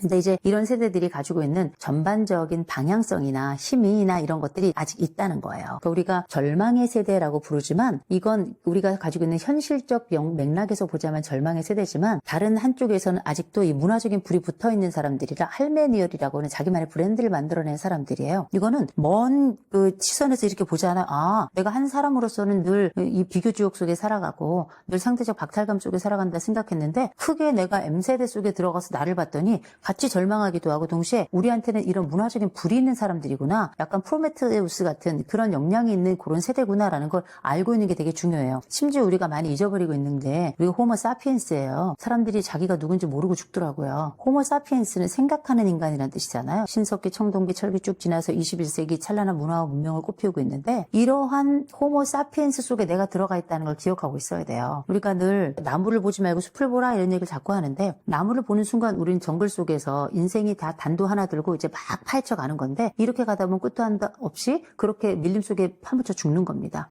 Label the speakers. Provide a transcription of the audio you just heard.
Speaker 1: 근데 이제 이런 세대들이 가지고 있는 전반적인 방향성이나 힘이나 이런 것들이 아직 있다는 거예요. 그러니까 우리가 절망의 세대라고 부르지만 이건 우리가 가지고 있는 현실적 영- 맥락에서 보자면 절망의 세대지만 다른 한쪽에서는 아직도 이 문화적인 불이 붙어 있는 사람들이라 할메니얼이라고 하는 자기만의 브랜드를 만들어낸 사람들이에요. 이거는 먼 그 시선에서 이렇게 보잖아요. 아, 내가 한 사람으로서는 늘 이 비교주옥 속에 살아가고 늘 상대적 박탈감 속에 살아간다 생각했는데 크게 내가 M세대 속에 들어가서 나를 봤더니 같이 절망하기도 하고 동시에 우리한테는 이런 문화적인 불이 있는 사람들이구나. 약간 프로메테우스 같은 그런 역량이 있는 그런 세대구나라는 걸 알고 있는 게 되게 중요해요. 심지어 우리가 많이 잊어버리고 있는 게 우리가 호모 사피엔스예요. 사람들이 자기가 누군지 모르고 죽더라고요. 호모 사피엔스는 생각하는 인간이라는 뜻이잖아요. 신석기, 청동기, 철기 쭉 지나서 21세기 찬란한 문화와 문명을 꽃피우고 있는데 이러한 호모 사피엔스 속에 내가 들어가 있다는 걸 기억하고 있어야 돼요. 우리가 늘 나무를 보지 말고 숲을 보라 이런 얘기를 자꾸 하는데 나무를 보는 순간 우리는 정글 속에 서 인생이 다 단도 하나 들고 이제 막 파헤쳐 가는 건데 이렇게 가다 보면 끝도 한도 없이 그렇게 밀림 속에 파묻혀 죽는 겁니다.